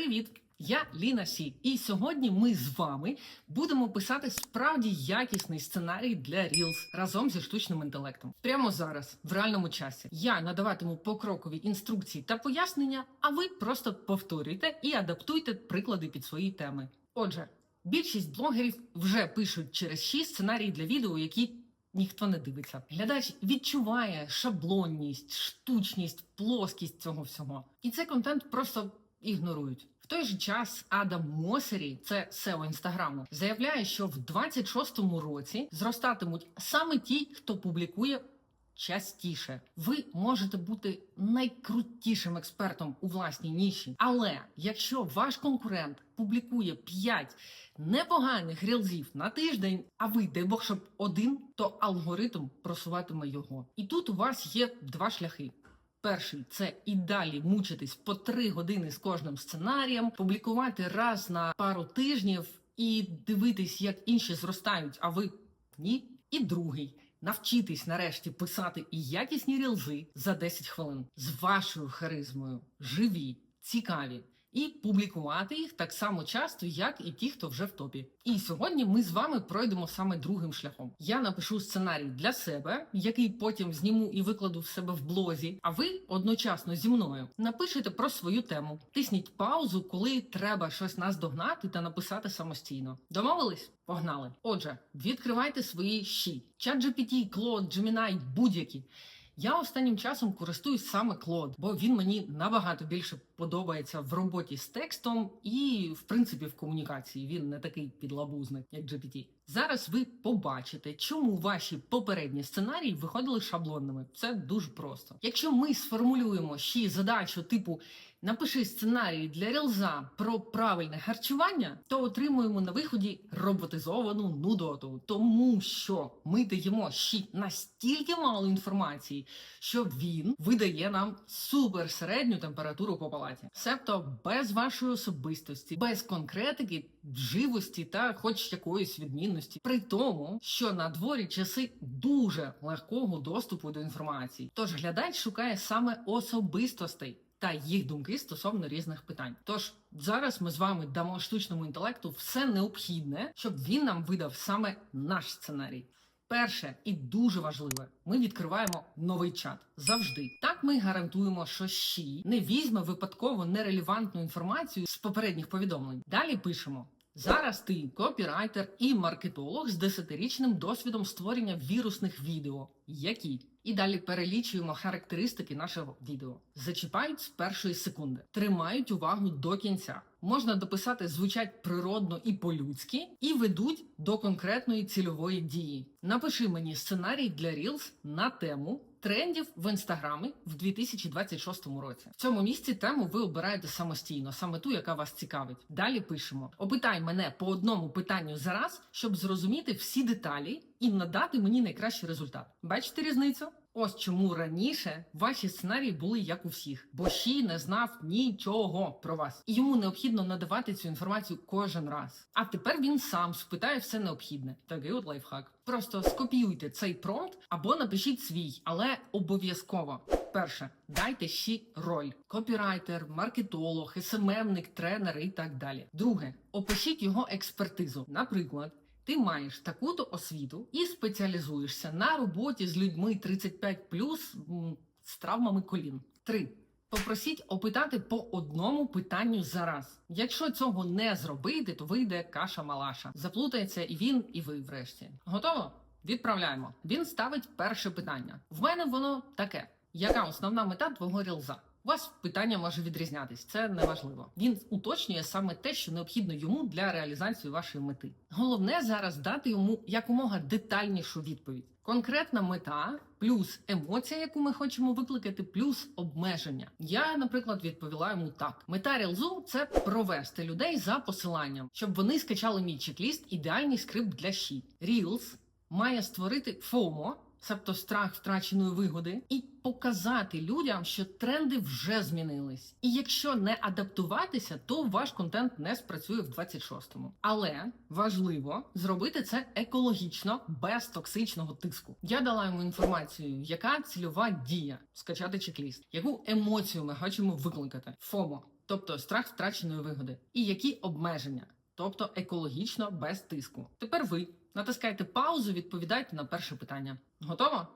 Привіт! Я Ліна Сі, і сьогодні ми з вами будемо писати справді якісний сценарій для Reels разом зі штучним інтелектом. Прямо зараз, в реальному часі, я надаватиму покрокові інструкції та пояснення, а ви просто повторюйте і адаптуйте приклади під свої теми. Отже, більшість блогерів вже пишуть через 6 сценарії для відео, які ніхто не дивиться. Глядач відчуває шаблонність, штучність, плоскість цього всього. І цей контент просто ігнорують. Той же час Адам Мосері, це SEO інстаграму, заявляє, що в 26-му році зростатимуть саме ті, хто публікує. Частіше ви можете бути найкрутішим експертом у власній ніші, але якщо ваш конкурент публікує 5 непоганих рілзів на тиждень, а ви дай Бог, щоб один, то алгоритм просуватиме його. І тут у вас є два шляхи. Перший це і далі мучитись по три години з кожним сценарієм, публікувати раз на пару тижнів і дивитись, як інші зростають, а ви ні. І другий навчитись нарешті писати і якісні рілзи за 10 хвилин з вашою харизмою, живі, цікаві. І публікувати їх так само часто, як і ті, хто вже в топі. І сьогодні ми з вами пройдемо саме другим шляхом. Я напишу сценарій для себе, який потім зніму і викладу в себе в блозі. А ви одночасно зі мною напишете про свою тему. Тисніть паузу, коли треба щось наздогнати та написати самостійно. Домовились? Погнали! Отже, відкривайте свої щі. ChatGPT, Claude, Gemini, будь-які. Я останнім часом користуюсь саме Claude, бо він мені набагато більше подобається в роботі з текстом і, в принципі, в комунікації. Він не такий підлабузник, як GPT. Зараз ви побачите, чому ваші попередні сценарії виходили шаблонними. Це дуже просто. Якщо ми сформулюємо ще задачу типу напиши сценарій для рілза про правильне харчування, то отримуємо на виході роботизовану нудоту, тому що ми даємо ще настільки мало інформації, що він видає нам суперсередню температуру по палаті, себто без вашої особистості, без конкретики, живості та хоч якоїсь відмінності, при тому, що на дворі часи дуже легкого доступу до інформації. Тож глядач шукає саме особистостей. Та їх думки стосовно різних питань. Тож зараз ми з вами дамо штучному інтелекту все необхідне, щоб він нам видав саме наш сценарій. Перше і дуже важливе, ми відкриваємо новий чат завжди. Так ми гарантуємо, що щі не візьме випадково нерелевантну інформацію з попередніх повідомлень. Далі пишемо. Зараз ти копірайтер і маркетолог з десятирічним досвідом створення вірусних відео, які і далі перелічуємо характеристики нашого відео. Зачіпають з першої секунди, тримають увагу до кінця. Можна дописати, звучать природно і по-людськи, і ведуть до конкретної цільової дії. Напиши мені сценарій для Reels на тему трендів в інстаграмі в 2026 році. В цьому місці тему ви обираєте самостійно, саме ту, яка вас цікавить. Далі пишемо: опитай мене по одному питанню за раз, щоб зрозуміти всі деталі і надати мені найкращий результат. Бачите різницю? Ось чому раніше ваші сценарії були як у всіх, бо Ші не знав нічого про вас, і йому необхідно надавати цю інформацію кожен раз. А тепер він сам спитає все необхідне. Такий от лайфхак. Просто скопіюйте цей промпт або напишіть свій, але обов'язково. Перше, дайте ще роль: копірайтер, маркетолог, СММник, тренер і так далі. Друге, опишіть його експертизу. Наприклад. Ти маєш таку-то освіту і спеціалізуєшся на роботі з людьми 35 м, з травмами колін. 3. Попросіть опитати по одному питанню за раз. Якщо цього не зробити, то вийде каша малаша. Заплутається і він, і ви врешті. Готово? Відправляємо. Він ставить перше питання. В мене воно таке: яка основна мета твого рілза? У вас питання може відрізнятись, це не важливо. Він уточнює саме те, що необхідно йому для реалізації вашої мети. Головне зараз дати йому якомога детальнішу відповідь. Конкретна мета, плюс емоція, яку ми хочемо викликати, плюс обмеження. Я, наприклад, відповіла йому так: мета рілзу це провести людей за посиланням, щоб вони скачали мій чек-ліст ідеальний скрипт для щі. Reels має створити ФОМО, Себто страх втраченої вигоди, і показати людям, що тренди вже змінились. І якщо не адаптуватися, то ваш контент не спрацює в 26-му. Але важливо зробити це екологічно, без токсичного тиску. Я дала йому інформацію, яка цільова дія скачати чек-ліст, яку емоцію ми хочемо викликати. ФОМО. тобто страх втраченої вигоди, і які обмеження, тобто екологічно без тиску. Тепер ви натискайте паузу, відповідайте на перше питання. Готово?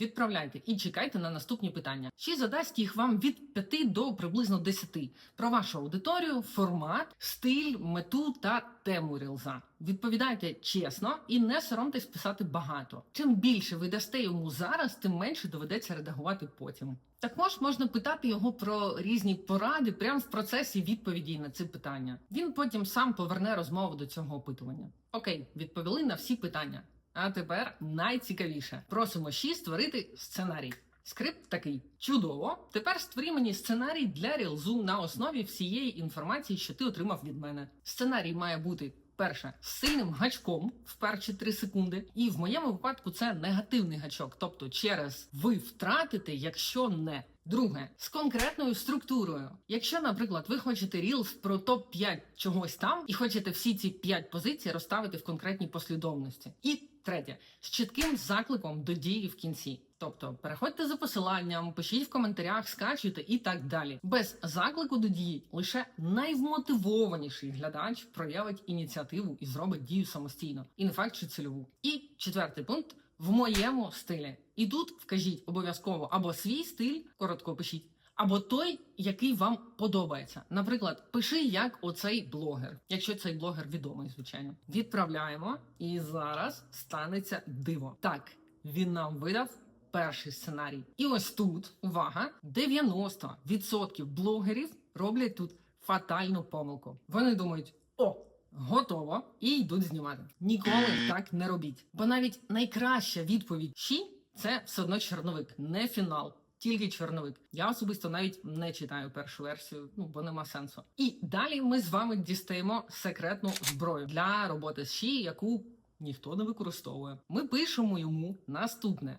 Відправляйте і чекайте на наступні питання. Чи задасть їх вам від 5 до приблизно 10 про вашу аудиторію, формат, стиль, мету та тему рілза. Відповідайте чесно і не соромтесь писати багато. Чим більше ви дасте йому зараз, тим менше доведеться редагувати потім. Також можна питати його про різні поради прямо в процесі відповіді на ці питання. Він потім сам поверне розмову до цього опитування. Окей, відповіли на всі питання. А тепер найцікавіше. Просимо Ші створити сценарій. Скрипт такий чудово. Тепер створи мені сценарій для рілзу на основі всієї інформації, що ти отримав від мене. Сценарій має бути. Перше з сильним гачком в перші 3 секунди, і в моєму випадку це негативний гачок, тобто через ви втратите, якщо не. Друге, з конкретною структурою. Якщо, наприклад, ви хочете рілс про топ 5 чогось там і хочете всі ці 5 позицій розставити в конкретній послідовності. І третє, з чітким закликом до дії в кінці. Тобто переходьте за посиланням, пишіть в коментарях, скачуйте і так далі. Без заклику до дії лише найвмотивованіший глядач проявить ініціативу і зробить дію самостійно, і не факт, що цільову. І четвертий пункт в моєму стилі. І тут вкажіть обов'язково або свій стиль, коротко пишіть, або той, який вам подобається. Наприклад, пиши як оцей блогер, якщо цей блогер відомий, звичайно. Відправляємо, і зараз станеться диво. Так, він нам видав. Перший сценарій. І ось тут увага: 90% блогерів роблять тут фатальну помилку. Вони думають: о, готово, і йдуть знімати. Ніколи так не робіть. Бо навіть найкраща відповідь «Щі» – це все одно чорновик, не фінал. Тільки чорновик. Я особисто навіть не читаю першу версію, ну бо нема сенсу. І далі ми з вами дістаємо секретну зброю для роботи з Ші, яку ніхто не використовує. Ми пишемо йому наступне.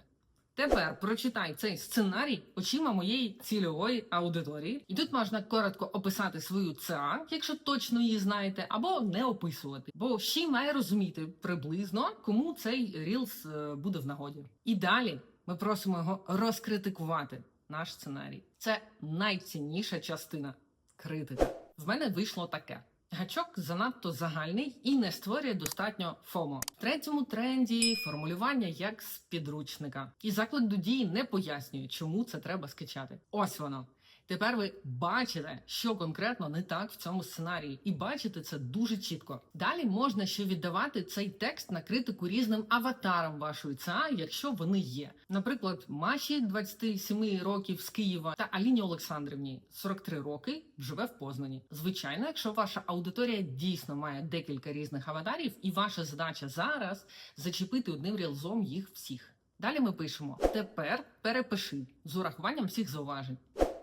Тепер прочитай цей сценарій очима моєї цільової аудиторії, і тут можна коротко описати свою ЦА, якщо точно її знаєте, або не описувати. Бо ще має розуміти приблизно, кому цей рілс е, буде в нагоді. І далі ми просимо його розкритикувати наш сценарій. Це найцінніша частина критика. В мене вийшло таке. Гачок занадто загальний і не створює достатньо ФОМО. В третьому тренді формулювання як з підручника. І заклик до дії не пояснює, чому це треба скачати. Ось воно. Тепер ви бачите, що конкретно не так в цьому сценарії, і бачите це дуже чітко. Далі можна ще віддавати цей текст на критику різним аватарам вашої ЦА, якщо вони є. Наприклад, Маші 27 років з Києва та Аліні Олександрівні 43 роки живе в Познані. Звичайно, якщо ваша аудиторія дійсно має декілька різних аватарів, і ваша задача зараз зачепити одним рілзом їх всіх. Далі ми пишемо: тепер перепиши з урахуванням всіх зауважень.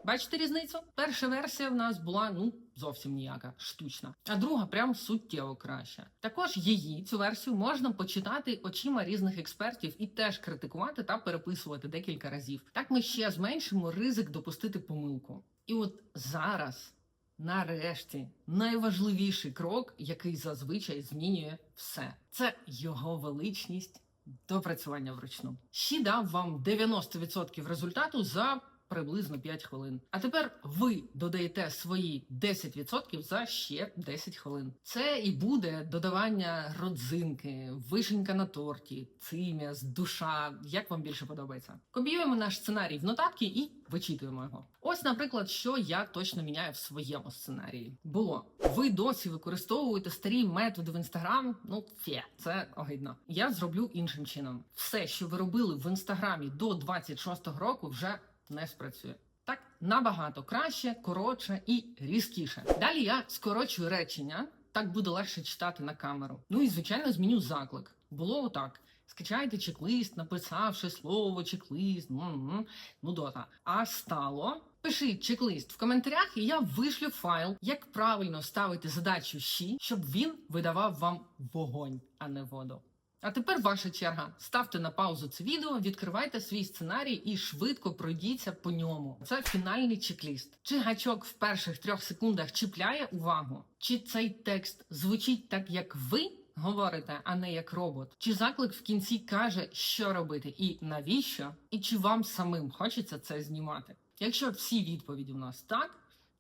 Бачите різницю? Перша версія в нас була ну зовсім ніяка, штучна, а друга прям суттєво краща. Також її цю версію можна почитати очима різних експертів і теж критикувати та переписувати декілька разів. Так ми ще зменшимо ризик допустити помилку. І от зараз, нарешті, найважливіший крок, який зазвичай змінює все, це його величність. Допрацювання вручну. Ще дав вам 90% результату за приблизно 5 хвилин. А тепер ви додаєте свої 10% за ще 10 хвилин. Це і буде додавання родзинки, вишенька на торті, цим'яс, душа. Як вам більше подобається? Копіюємо наш сценарій в нотатки і вичитуємо його. Ось, наприклад, що я точно міняю в своєму сценарії. Було ви досі використовуєте старі методи в інстаграм. Ну фе, це огидно. Я зроблю іншим чином. Все, що ви робили в інстаграмі до 26-го року, вже не спрацює. Так набагато краще, коротше і різкіше. Далі я скорочую речення, так буде легше читати на камеру. Ну і звичайно зміню заклик. Було отак. Скачайте чек-лист, написавши слово чек-лист, м-м, нудота. А стало. Пишіть чек-лист в коментарях, і я вишлю файл, як правильно ставити задачу щі, щоб він видавав вам вогонь, а не воду. А тепер ваша черга. Ставте на паузу це відео, відкривайте свій сценарій і швидко пройдіться по ньому. Це фінальний чек-ліст. Чи гачок в перших трьох секундах чіпляє увагу? Чи цей текст звучить так, як ви говорите, а не як робот? Чи заклик в кінці каже, що робити і навіщо? І чи вам самим хочеться це знімати? Якщо всі відповіді у нас так,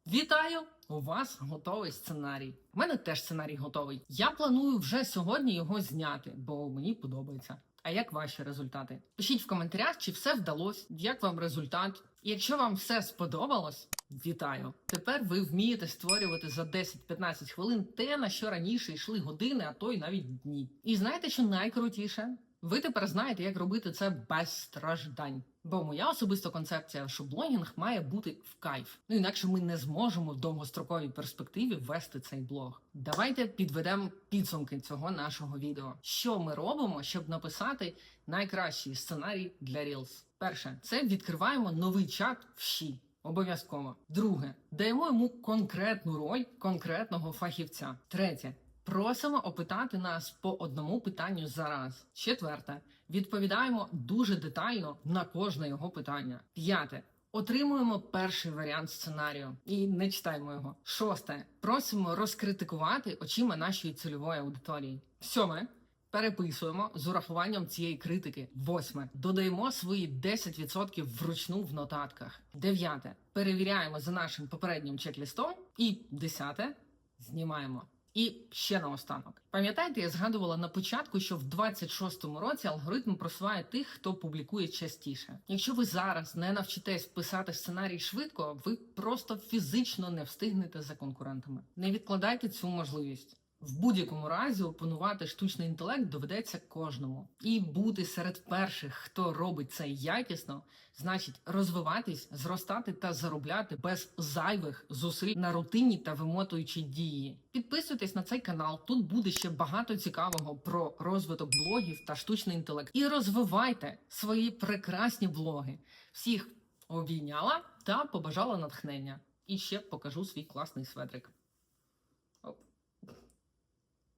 вітаю! У вас готовий сценарій. У мене теж сценарій готовий. Я планую вже сьогодні його зняти, бо мені подобається. А як ваші результати? Пишіть в коментарях, чи все вдалося, як вам результат. Якщо вам все сподобалось, вітаю! Тепер ви вмієте створювати за 10-15 хвилин те, на що раніше йшли години, а то й навіть дні. І знаєте, що найкрутіше? Ви тепер знаєте, як робити це без страждань. Бо моя особиста концепція, що блогінг має бути в кайф. Ну інакше ми не зможемо в довгостроковій перспективі вести цей блог. Давайте підведемо підсумки цього нашого відео. Що ми робимо, щоб написати найкращий сценарій для Reels? Перше, це відкриваємо новий чат в Ші. Обов'язково. Друге, даємо йому конкретну роль конкретного фахівця. Третє. Просимо опитати нас по одному питанню за раз. Четверте. Відповідаємо дуже детально на кожне його питання. П'яте. Отримуємо перший варіант сценарію і не читаємо його. Шосте. Просимо розкритикувати очима нашої цільової аудиторії. Сьоме. Переписуємо з урахуванням цієї критики. Восьме. Додаємо свої 10% вручну в нотатках. Дев'яте. Перевіряємо за нашим попереднім чек-лістом. І десяте. Знімаємо. І ще наостанок. Пам'ятаєте, я згадувала на початку, що в 26-му році алгоритм просуває тих, хто публікує частіше. Якщо ви зараз не навчитесь писати сценарій швидко, ви просто фізично не встигнете за конкурентами. Не відкладайте цю можливість. В будь-якому разі опанувати штучний інтелект доведеться кожному. І бути серед перших, хто робить це якісно, значить розвиватись, зростати та заробляти без зайвих зусиль на рутинні та вимотуючі дії. Підписуйтесь на цей канал. Тут буде ще багато цікавого про розвиток блогів та штучний інтелект. І розвивайте свої прекрасні блоги. Всіх обійняла та побажала натхнення. І ще покажу свій класний сведрик.